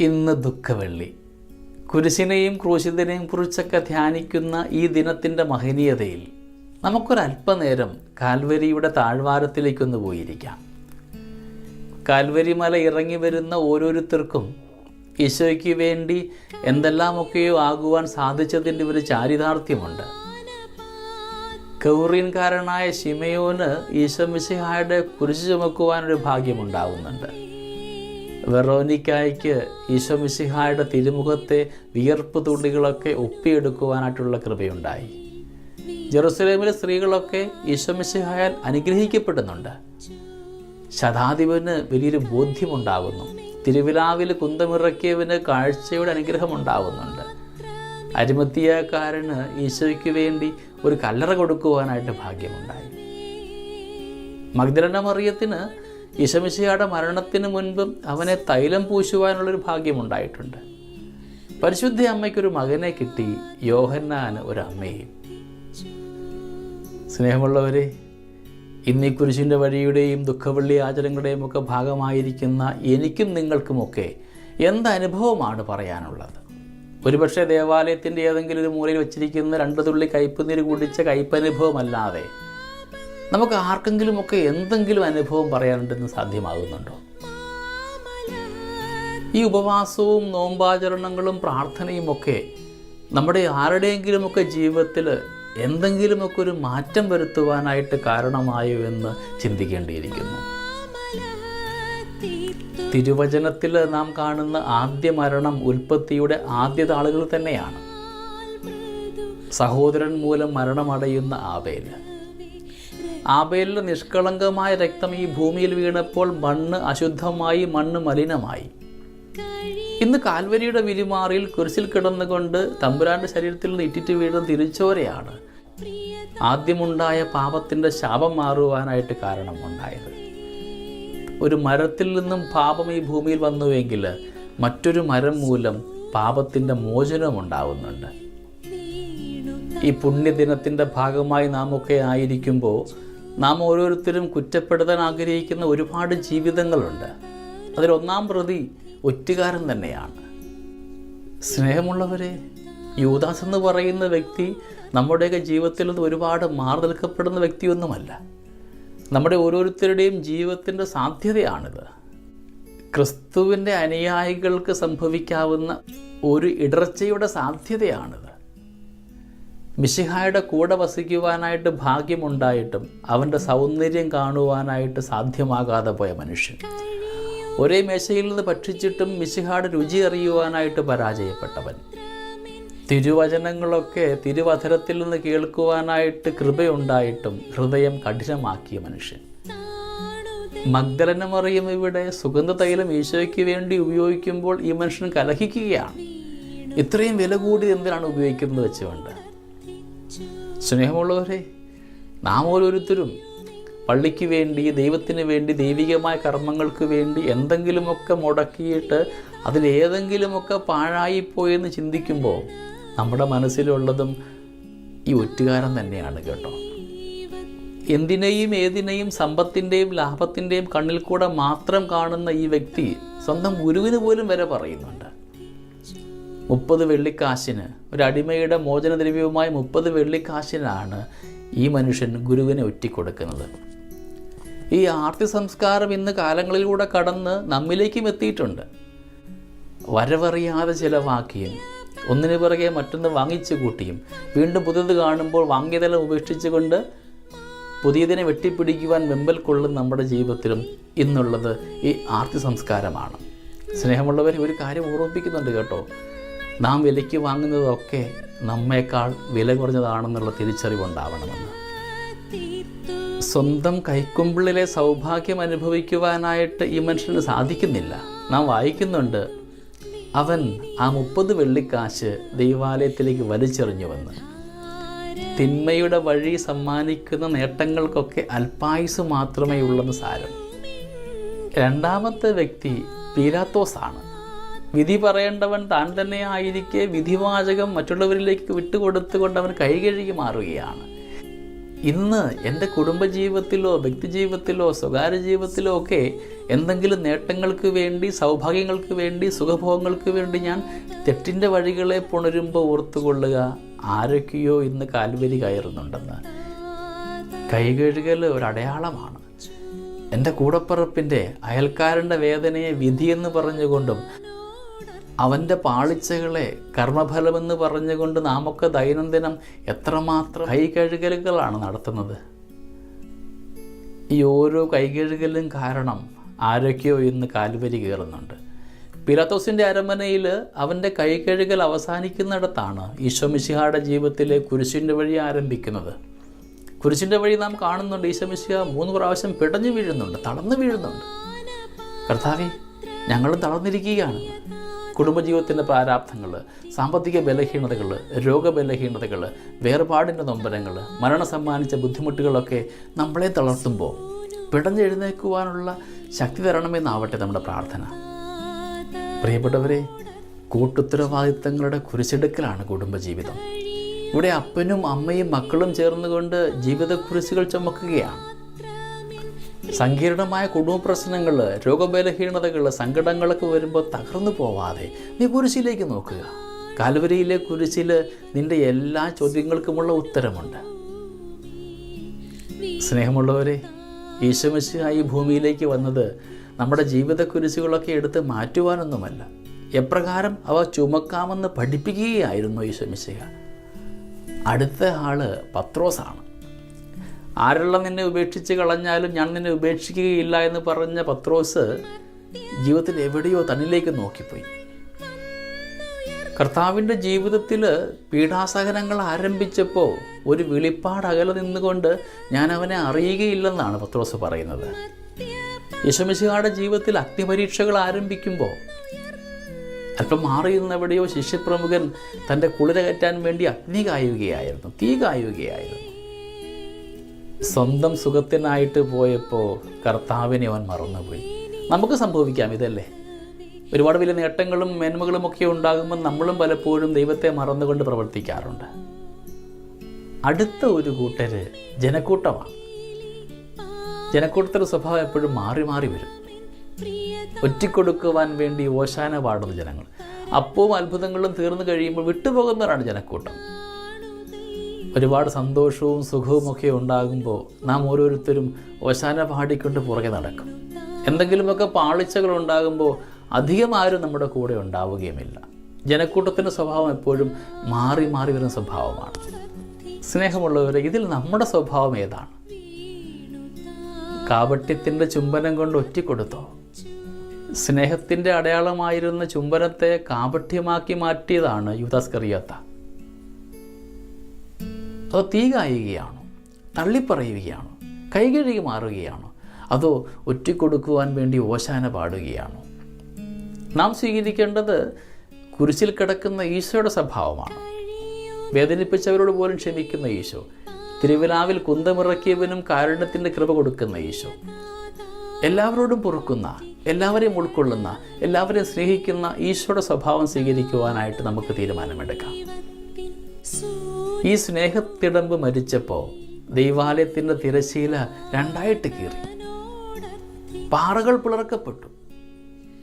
ഇന്ന് ദുഃഖവെള്ളി. കുരിശിനെയും ക്രൂശിതനെയും കുറിച്ചൊക്കെ ധ്യാനിക്കുന്ന ഈ ദിനത്തിന്റെ മഹനീയതയിൽ നമുക്കൊരല്പനേരം കാൽവരിയുടെ താഴ്വാരത്തിലേക്കൊന്ന് പോയിരിക്കാം. കാൽവരി മല ഇറങ്ങി വരുന്ന ഓരോരുത്തർക്കും ഈശോയ്ക്ക് വേണ്ടി എന്തെല്ലാമൊക്കെയോ ആകുവാൻ സാധിച്ചതിന്റെ ഒരു ചാരിതാർത്ഥ്യമുണ്ട്. കൗറീൻകാരനായ ശിമയോന് ഈശോ മിശിഹായുടെ കുരിശ് ചുമക്കുവാനൊരു ഭാഗ്യമുണ്ടാവുന്നുണ്ട്. വെറോനിക്കായ്ക്ക് ഈശോ മിശിഹായുടെ തിരുമുഖത്തെ വിയർപ്പ് തുള്ളികളൊക്കെ ഒപ്പിയെടുക്കുവാനായിട്ടുള്ള കൃപയുണ്ടായി. ജെറുസലേമിലെ സ്ത്രീകളൊക്കെ ഈശോ മിശിഹായാൽ അനുഗ്രഹിക്കപ്പെടുന്നുണ്ട്. ശതാധിപന് വലിയൊരു ബോധ്യമുണ്ടാകുന്നു തിരുവിലാവിൽ കുന്തമിറക്കിയവന് കാഴ്ചയുടെ അനുഗ്രഹമുണ്ടാകുന്നുണ്ട് അരിമത്തിയക്കാരന് ഈശോയ്ക്ക് വേണ്ടി ഒരു കല്ലറ കൊടുക്കുവാനായിട്ട് ഭാഗ്യമുണ്ടായി. മഗ്ദലന മറിയത്തിന് ഈശമിശിയുടെ മരണത്തിന് മുൻപ് അവനെ തൈലം പൂശുവാനുള്ളൊരു ഭാഗ്യമുണ്ടായിട്ടുണ്ട്. പരിശുദ്ധ അമ്മയ്ക്കൊരു മകനെ കിട്ടി യോഹന്നാന് ഒരു അമ്മയും സ്നേഹമുള്ളവരെ ഇന്നീ കുരിശിന്റെ വഴിയുടെയും ദുഃഖവെള്ളി ആചരങ്ങളുടെയും ഒക്കെ ഭാഗമായിരിക്കുന്ന എനിക്കും നിങ്ങൾക്കുമൊക്കെ എന്ത് അനുഭവമാണ് പറയാനുള്ളത്? ഒരുപക്ഷെ ദേവാലയത്തിന്റെ ഏതെങ്കിലും ഒരു മൂലയിൽ വെച്ചിരിക്കുന്ന രണ്ട് തുള്ളി കയ്പുനീര് കുടിച്ച കയ്പനുഭവമല്ലാതെ നമുക്ക് ആർക്കെങ്കിലുമൊക്കെ എന്തെങ്കിലും അനുഭവം പറയാനുണ്ടെന്ന് സാധ്യമാകുന്നുണ്ടോ? ഈ ഉപവാസവും നോമ്പാചരണങ്ങളും പ്രാർത്ഥനയും ഒക്കെ നമ്മുടെ ആരുടെയെങ്കിലുമൊക്കെ ജീവിതത്തിൽ എന്തെങ്കിലുമൊക്കെ ഒരു മാറ്റം വരുത്തുവാനായിട്ട് കാരണമായോ എന്ന് ചിന്തിക്കേണ്ടിയിരിക്കുന്നു. തിരുവചനത്തിൽ നാം കാണുന്ന ആദ്യ മരണം ഉൽപ്പത്തിയുടെ ആദ്യ താളുകൾ തന്നെയാണ്. സഹോദരൻ മൂലം മരണമടയുന്ന ആബേൽ ആബേലിന്റെ നിഷ്കളങ്കമായ രക്തം ഈ ഭൂമിയിൽ വീണപ്പോൾ മണ്ണ് അശുദ്ധമായി മണ്ണ് മലിനമായി. ഇന്ന് കാൽവരിയുടെ വിരിമാറിൽ കുരിശിൽ കിടന്നുകൊണ്ട് തമ്പുരാന്റെ ശരീരത്തിൽ നിന്ന് ഇറ്റിറ്റ് വീഴുന്ന തിരിച്ചോരെയാണ് ആദ്യമുണ്ടായ പാപത്തിന്റെ ശാപം മാറുവാനായിട്ട് കാരണമുണ്ടായത്. ഒരു മരത്തിൽ നിന്നും പാപം ഈ ഭൂമിയിൽ വന്നുവെങ്കിൽ മറ്റൊരു മരം മൂലം പാപത്തിന്റെ മോചനം ഉണ്ടാവുന്നുണ്ട്. ഈ പുണ്യദിനത്തിന്റെ ഭാഗമായി നാം ഒക്കെ ആയിരിക്കുമ്പോൾ നാം ഓരോരുത്തരും കുറ്റപ്പെടുത്താൻ ആഗ്രഹിക്കുന്ന ഒരുപാട് ജീവിതങ്ങളുണ്ട്. അതിലൊന്നാം പ്രതി ഒറ്റുകാരൻ തന്നെയാണ്. സ്നേഹമുള്ളവരെ യൂദാസ് എന്ന് പറയുന്ന വ്യക്തി നമ്മുടെയൊക്കെ ജീവിതത്തിൽ നിന്ന് ഒരുപാട് മാറി നിൽക്കപ്പെടുന്ന വ്യക്തിയൊന്നുമല്ല. നമ്മുടെ ഓരോരുത്തരുടെയും ജീവിതത്തിന്റെ സാധ്യതയാണിത്. ക്രിസ്തുവിന്റെ അനുയായികൾക്ക് സംഭവിക്കാവുന്ന ഒരു ഇടർച്ചയുടെ സാധ്യതയാണിത്. മിശിഹായുടെ കൂടെ വസിക്കുവാനായിട്ട് ഭാഗ്യമുണ്ടായിട്ടും അവന്റെ സൗന്ദര്യം കാണുവാനായിട്ട് സാധ്യമാകാതെ പോയ മനുഷ്യൻ. ഒരേ മേശയിൽ നിന്ന് ഭക്ഷിച്ചിട്ടും മിശിഹായുടെ രുചി അറിയുവാനായിട്ട് പരാജയപ്പെട്ടവൻ. തിരുവചനങ്ങളൊക്കെ തിരുവധരത്തിൽ നിന്ന് കേൾക്കുവാനായിട്ട് കൃപയുണ്ടായിട്ടും ഹൃദയം കഠിനമാക്കിയ മനുഷ്യൻ. മഗ്ദലന മറിയം ഇവിടെ സുഗന്ധ തൈലം ഈശോയ്ക്ക് വേണ്ടി ഉപയോഗിക്കുമ്പോൾ ഈ മനുഷ്യൻ കലഹിക്കുകയാണ്. ഇത്രയും വില കൂടി എന്തിനാണ് ഉപയോഗിക്കുന്നത് വെച്ചുകൊണ്ട്? സ്നേഹമുള്ളവരെ നാം ഓരോരുത്തരും പള്ളിക്ക് വേണ്ടി ദൈവത്തിന് വേണ്ടി ദൈവികമായ കർമ്മങ്ങൾക്ക് വേണ്ടി എന്തെങ്കിലുമൊക്കെ മുടക്കിയിട്ട് അതിലേതെങ്കിലുമൊക്കെ പാഴായിപ്പോയെന്ന് ചിന്തിക്കുമ്പോൾ നമ്മുടെ മനസ്സിലുള്ളതും ഈ ഒറ്റുകാരൻ തന്നെയാണ് കേട്ടോ. എന്തിനേയും ഏതിനേയും സമ്പത്തിന്റെയും ലാഭത്തിന്റെയും കണ്ണിൽ കൂടെ മാത്രം കാണുന്ന ഈ വ്യക്തി സ്വന്തം ഗുരുവിന് പോലും വരെ പറയുന്നുണ്ട്. മുപ്പത് വെള്ളിക്കാശിന് ഒരു അടിമയുടെ മോചനദ്രവ്യവുമായ മുപ്പത് വെള്ളിക്കാശിനാണ് ഈ മനുഷ്യൻ ഗുരുവിനെ ഒറ്റിക്കൊടുക്കുന്നത്. ഈ ആർത്തി സംസ്കാരം ഇന്ന് കാലങ്ങളിലൂടെ കടന്ന് നമ്മിലേക്കും എത്തിയിട്ടുണ്ട്. വരവറിയാതെ ചിലവാക്കിയും ഒന്നിനു പിറകെ മറ്റൊന്ന് വാങ്ങിച്ചു കൂട്ടിയും വീണ്ടും പുതിയത് കാണുമ്പോൾ വാങ്ങിയതെല്ലാം ഉപേക്ഷിച്ചുകൊണ്ട് പുതിയതിനെ വെട്ടിപ്പിടിക്കുവാൻ വെമ്പൽ കൊള്ളും നമ്മുടെ ജീവിതത്തിലും ഇന്നുള്ളത് ഈ ആർത്തി സംസ്കാരമാണ് സ്നേഹമുള്ളവരെ ഒരു കാര്യം ഓർമ്മിപ്പിക്കുന്നുണ്ട് കേട്ടോ. നാം വിലയ്ക്ക് വാങ്ങുന്നതൊക്കെ നമ്മേക്കാൾ വില കുറഞ്ഞതാണെന്നുള്ള തിരിച്ചറിവുണ്ടാവണമെന്ന്. സ്വന്തം കൈക്കുമ്പിളിലെ സൗഭാഗ്യം അനുഭവിക്കുവാനായിട്ട് ഈ മനുഷ്യന് സാധിക്കുന്നില്ല. നാം വായിക്കുന്നുണ്ട് അവൻ ആ മുപ്പത് വെള്ളിക്കാശ് ദൈവാലയത്തിലേക്ക് വലിച്ചെറിഞ്ഞുവെന്ന്. തിന്മയുടെ വഴി സമ്മാനിക്കുന്ന നേട്ടങ്ങൾക്കൊക്കെ അല്പായുസ് മാത്രമേ ഉള്ളെന്ന് സാരം. രണ്ടാമത്തെ വ്യക്തി പീലാത്തോസാണ്. വിധി പറയേണ്ടവൻ താൻ തന്നെ ആയിരിക്കെ വിധിവാചകം മറ്റുള്ളവരിലേക്ക് വിട്ടുകൊടുത്തുകൊണ്ട് അവൻ കൈകഴുകി മാറുകയാണ്. ഇന്ന് എന്റെ കുടുംബജീവിതത്തിലോ വ്യക്തിജീവിതത്തിലോ സ്വകാര്യ ജീവിതത്തിലോ ഒക്കെ എന്തെങ്കിലും നേട്ടങ്ങൾക്ക് വേണ്ടി സൗഭാഗ്യങ്ങൾക്ക് വേണ്ടി സുഖഭോഗങ്ങൾക്ക് വേണ്ടി ഞാൻ തെറ്റിന്റെ വഴികളെ പുണരുമ്പോൾ ഓർത്തുകൊള്ളുക ആരൊക്കെയോ ഇന്ന് കാൽവരി കയറുന്നുണ്ടെന്ന്. കൈകഴുകൽ ഒരടയാളമാണ് എന്റെ കൂടപ്പിറപ്പിന്റെ അയൽക്കാരന്റെ വേദനയെ വിധിയെന്ന് പറഞ്ഞുകൊണ്ടും അവന്റെ പാളിച്ചകളെ കർമ്മഫലമെന്ന് പറഞ്ഞുകൊണ്ട് നാമൊക്കെ ദൈനംദിനം എത്രമാത്രം കൈകഴുകലുകളാണ് നടത്തുന്നത്. ഈ ഓരോ കൈകഴുകലും കാരണം ആരൊക്കെയോ ഇന്ന് കാൽവരി കയറുന്നുണ്ട്. പിലാത്തോസിന്റെ അരമനയിൽ അവന്റെ കൈകഴുകൽ അവസാനിക്കുന്നിടത്താണ് ഈശോമിശിഹായുടെ ജീവിതത്തിലെ കുരിശിന്റെ വഴി ആരംഭിക്കുന്നത്. കുരിശിന്റെ വഴി നാം കാണുന്നുണ്ട് ഈശോമിശിഹ മൂന്ന് പ്രാവശ്യം പിടഞ്ഞു വീഴുന്നുണ്ട് തളർന്നു വീഴുന്നുണ്ട്. കർത്താവേ ഞങ്ങളും തളർന്നിരിക്കുകയാണ്. കുടുംബജീവിതത്തിന്റെ പ്രാരാബ്ധങ്ങൾ സാമ്പത്തിക ബലഹീനതകൾ രോഗബലഹീനതകൾ വേർപാടിന്റെ നൊമ്പരങ്ങൾ മരണം സമ്മാനിച്ച ബുദ്ധിമുട്ടുകളൊക്കെ നമ്മളെ തളർത്തുമ്പോൾ പിടഞ്ഞെഴുന്നേക്കുവാനുള്ള ശക്തി തരണമെന്നാവട്ടെ നമ്മുടെ പ്രാർത്ഥന. പ്രിയപ്പെട്ടവരെ കൂട്ടുത്തരവാദിത്തങ്ങളുടെ കുരിശെടുക്കലാണ് കുടുംബജീവിതം. ഇവിടെ അപ്പനും അമ്മയും മക്കളും ചേർന്നുകൊണ്ട് ജീവിത കുരിശുകൾ ചുമക്കുകയാണ്. സങ്കീർണമായ കുടുംബ പ്രശ്നങ്ങൾ രോഗബലഹീനതകൾ സങ്കടങ്ങളൊക്കെ വരുമ്പോൾ തകർന്നു പോവാതെ നീ കുരിശിലേക്ക് നോക്കുക. കാൽവരിയിലെ കുരിശിൽ നിന്റെ എല്ലാ ചോദ്യങ്ങൾക്കുമുള്ള ഉത്തരമുണ്ട്. സ്നേഹമുള്ളവരെ ഈശോമിശിഹ ഈ ഭൂമിയിലേക്ക് വന്നത് നമ്മുടെ ജീവിത കുരിശുകളൊക്കെ എടുത്ത് മാറ്റുവാനൊന്നുമല്ല. എപ്രകാരം അവ ചുമക്കാമെന്ന് പഠിപ്പിക്കുകയായിരുന്നു ഈശോമിശിഹ അടുത്ത ആൾ പത്രോസാണ്. ആരെല്ലാം നിന്നെ ഉപേക്ഷിച്ച് കളഞ്ഞാലും ഞാൻ നിന്നെ ഉപേക്ഷിക്കുകയില്ല എന്ന് പറഞ്ഞ പത്രോസ് ജീവിതത്തിൽ എവിടെയോ തന്നിലേക്ക് നോക്കിപ്പോയി. കർത്താവിന്റെ ജീവിതത്തിൽ പീഡാസഹനങ്ങൾ ആരംഭിച്ചപ്പോൾ ഒരു വെളിപ്പാട് അകലെ നിന്നുകൊണ്ട് ഞാൻ അവനെ അറിയുകയില്ലെന്നാണ് പത്രോസ് പറയുന്നത്. യശമിശിഹായുടെ ജീവിതത്തിൽ അഗ്നിപരീക്ഷകൾ ആരംഭിക്കുമ്പോൾ അല്പം മാറി നിന്നെവിടെയോ ശിഷ്യപ്രമുഖൻ തന്റെ കുളിര കയറ്റാൻ വേണ്ടി അഗ്നി കായുകയായിരുന്നു തീ കായുകയായിരുന്നു. സ്വന്തം സുഖത്തിനായിട്ട് പോയപ്പോൾ കർത്താവിനെ അവൻ മറന്നുപോയി. നമുക്ക് സംഭവിക്കാം ഇതല്ലേ? ഒരുപാട് വലിയ നേട്ടങ്ങളും മേന്മകളും ഒക്കെ ഉണ്ടാകുമ്പോൾ നമ്മളും പലപ്പോഴും ദൈവത്തെ മറന്നുകൊണ്ട് പ്രവർത്തിക്കാറുണ്ട്. അടുത്ത ഒരു കൂട്ടര് ജനക്കൂട്ടമാണ് ജനക്കൂട്ടത്തിന്റെ സ്വഭാവം എപ്പോഴും മാറി മാറി വരും. ഒറ്റിക്കൊടുക്കുവാൻ വേണ്ടി ഓശാന പാടുന്ന ജനങ്ങൾ. അപ്പവും അത്ഭുതങ്ങളും തീർന്നു കഴിയുമ്പോൾ വിട്ടുപോകുന്നവരാണ് ജനക്കൂട്ടം. ഒരുപാട് സന്തോഷവും സുഖവും ഒക്കെ ഉണ്ടാകുമ്പോൾ നാം ഓരോരുത്തരും ഓശാന പാടിക്കൊണ്ട് പുറകെ നടക്കും. എന്തെങ്കിലുമൊക്കെ പാളിച്ചകൾ ഉണ്ടാകുമ്പോൾ അധികം ആരും നമ്മുടെ കൂടെ ഉണ്ടാവുകയുമില്ല. ജനക്കൂട്ടത്തിന്റെ സ്വഭാവം എപ്പോഴും മാറി മാറി വരുന്ന സ്വഭാവമാണ്. സ്നേഹമുള്ളവരെ ഇതിൽ നമ്മുടെ സ്വഭാവം ഏതാണ്? കാപട്യത്തിന്റെ ചുംബനം കൊണ്ട് ഒറ്റിക്കൊടുത്തോ? സ്നേഹത്തിന്റെ അടയാളമായിരുന്ന ചുംബനത്തെ കാപട്യമാക്കി മാറ്റിയതാണ് യുദാസ്കറിയാത്ത അതോ തീ കായുകയാണോ? തള്ളിപ്പറയുകയാണോ? കൈകഴുകി മാറുകയാണോ? അതോ ഒറ്റിക്കൊടുക്കുവാൻ വേണ്ടി ഓശാന പാടുകയാണോ? നാം സ്വീകരിക്കേണ്ടത് കുരിശിൽ കിടക്കുന്ന ഈശോയുടെ സ്വഭാവമാണ്. വേദനിപ്പിച്ചവരോട് പോലും ക്ഷമിക്കുന്ന ഈശോ. തിരുവിലാവിൽ കുന്തമിറക്കിയവനും കാരുണ്യത്തിന്റെ കൃപ കൊടുക്കുന്ന ഈശോ. എല്ലാവരോടും പൊറുക്കുന്ന എല്ലാവരെയും ഉൾക്കൊള്ളുന്ന എല്ലാവരെയും സ്നേഹിക്കുന്ന ഈശോയുടെ സ്വഭാവം സ്വീകരിക്കുവാനായിട്ട് നമുക്ക് തീരുമാനമെടുക്കാം. ഈ സ്നേഹത്തിടമ്പ് മരിച്ചപ്പോൾ ദൈവാലയത്തിന്റെ തിരശീല രണ്ടായിട്ട് കീറി. പാറകൾ പിളർക്കപ്പെട്ടു.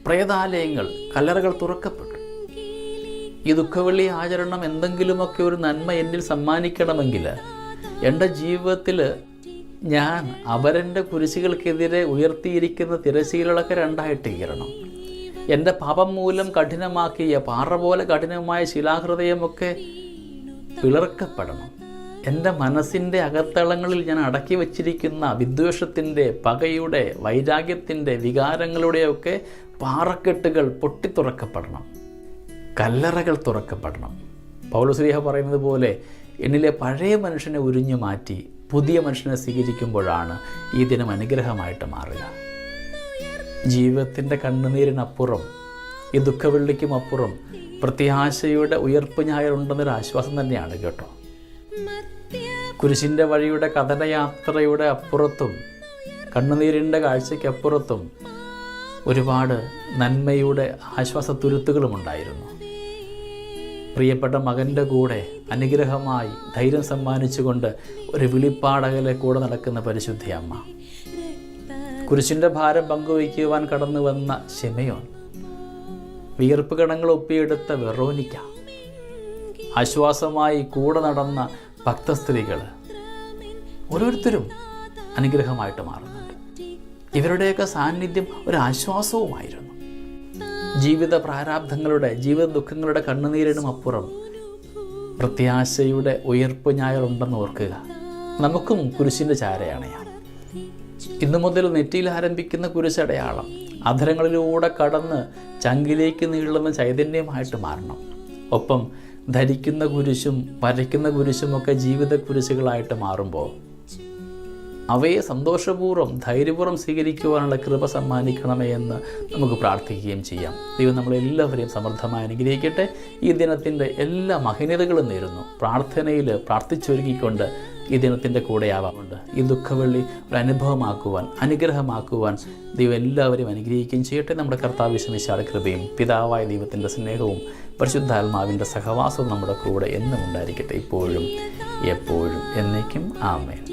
പ്രേതാലയങ്ങൾ കല്ലറകൾ തുറക്കപ്പെട്ടു. ഈ ദുഃഖവെള്ളി ആചരണം എന്തെങ്കിലുമൊക്കെ ഒരു നന്മ എന്നിൽ സമ്മാനിക്കണമെങ്കിൽ എന്റെ ജീവിതത്തിൽ ഞാൻ അവരന്റെ കുരിശികൾക്കെതിരെ ഉയർത്തിയിരിക്കുന്ന തിരശീലകളൊക്കെ രണ്ടായിട്ട് കീറണം. എന്റെ പാപം മൂലം കഠിനമാക്കിയ പാറ പോലെ കഠിനമായ ശിലാഹൃദയമൊക്കെ പിളർക്കപ്പെടണം. എന്റെ മനസ്സിന്റെ അകത്തളങ്ങളിൽ ഞാൻ അടക്കി വച്ചിരിക്കുന്ന വിദ്വേഷത്തിന്റെ പകയുടെ വൈരാഗ്യത്തിന്റെ വികാരങ്ങളുടെയൊക്കെ പാറക്കെട്ടുകൾ പൊട്ടിത്തുറക്കപ്പെടണം. കല്ലറകൾ തുറക്കപ്പെടണം. പൗലശ്രീഹ പറയുന്നത് പോലെ എന്നിലെ പഴയ മനുഷ്യനെ ഉരിഞ്ഞു മാറ്റി പുതിയ മനുഷ്യനെ സ്വീകരിക്കുമ്പോഴാണ് ഈ ദിനം അനുഗ്രഹമായിട്ട് മാറുക. ജീവിതത്തിന്റെ കണ്ണുനീരിനപ്പുറം ഈ ദുഃഖവെള്ളിക്കും അപ്പുറം പ്രത്യാശയുടെ ഉയർപ്പ് ഞായറുണ്ടെന്നൊരു ആശ്വാസം തന്നെയാണ് കേട്ടോ. കുരിശിന്റെ വഴിയുടെ കഥനയാത്രയുടെ അപ്പുറത്തും കണ്ണുനീരിന്റെ കാഴ്ചയ്ക്കപ്പുറത്തും ഒരുപാട് നന്മയുടെ ആശ്വാസത്തുരുത്തുകളും ഉണ്ടായിരുന്നു. പ്രിയപ്പെട്ട മകന്റെ കൂടെ അനുഗ്രഹമായി ധൈര്യം സമ്മാനിച്ചുകൊണ്ട് ഒരു വിളിപ്പാടകലെ കൂടെ നടക്കുന്ന പരിശുദ്ധി അമ്മ കുരിശിന്റെ ഭാരം പങ്കുവയ്ക്കുവാൻ കടന്നു വന്ന ഷെമയോൻ വിയർപ്പ് കണങ്ങൾ ഒപ്പിയെടുത്ത വെറോനിക്ക. ആശ്വാസമായി കൂടെ നടന്ന ഭക്തസ്ത്രീകൾ ഓരോരുത്തരും അനുഗ്രഹമായിട്ട് മാറുന്നുണ്ട്. ഇവരുടെയൊക്കെ സാന്നിധ്യം ഒരു ആശ്വാസവുമായിരുന്നു ജീവിത പ്രാരാബ്ധങ്ങളുടെ ജീവിത ദുഃഖങ്ങളുടെ കണ്ണുനീരിനും അപ്പുറം പ്രത്യാശയുടെ ഉയർപ്പ് ഞായറുണ്ടെന്ന് ഓർക്കുക. നമുക്കും കുരിശിന്റെ ചാരയണയാം. ഇന്നു മുതൽ നെറ്റിയിൽ ആരംഭിക്കുന്ന കുരിശടയാളം അധരങ്ങളിലൂടെ കടന്ന് ചങ്കിലേക്ക് നീളുന്ന ചൈതന്യമായിട്ട് മാറണം. ഒപ്പം ധരിക്കുന്ന കുരിശും വരയ്ക്കുന്ന കുരിശുമൊക്കെ ജീവിത കുരിശുകളായിട്ട് മാറുമ്പോൾ അവയെ സന്തോഷപൂർവം ധൈര്യപൂർവം സ്വീകരിക്കുവാനുള്ള കൃപ സമ്മാനിക്കണമേ എന്ന് നമുക്ക് പ്രാർത്ഥിക്കുകയും ചെയ്യാം. ദൈവം നമ്മളെല്ലാവരെയും സമൃദ്ധമായി അനുഗ്രഹിക്കട്ടെ. ഈ ദിനത്തിന്റെ എല്ലാ മഹനീതകളും നേരുന്നു. പ്രാർത്ഥനയിൽ പ്രാർത്ഥിച്ചൊരുക്കിക്കൊണ്ട് ഈ ദിനത്തിന്റെ കൂടെയാവാറുണ്ട്. ഈ ദുഃഖവെള്ളി ഒരു അനുഭവമാക്കുവാൻ അനുഗ്രഹമാക്കുവാൻ ദൈവം എല്ലാവരെയും അനുഗ്രഹിക്കുകയും ചെയ്യട്ടെ നമ്മുടെ കർത്താവ് ശമിശാല കൃപയും പിതാവായ ദൈവത്തിന്റെ സ്നേഹവും പരിശുദ്ധാത്മാവിന്റെ സഹവാസവും നമ്മുടെ കൂടെ എന്നും ഉണ്ടായിരിക്കട്ടെ ഇപ്പോഴും എപ്പോഴും എന്നേക്കും. ആമേൻ.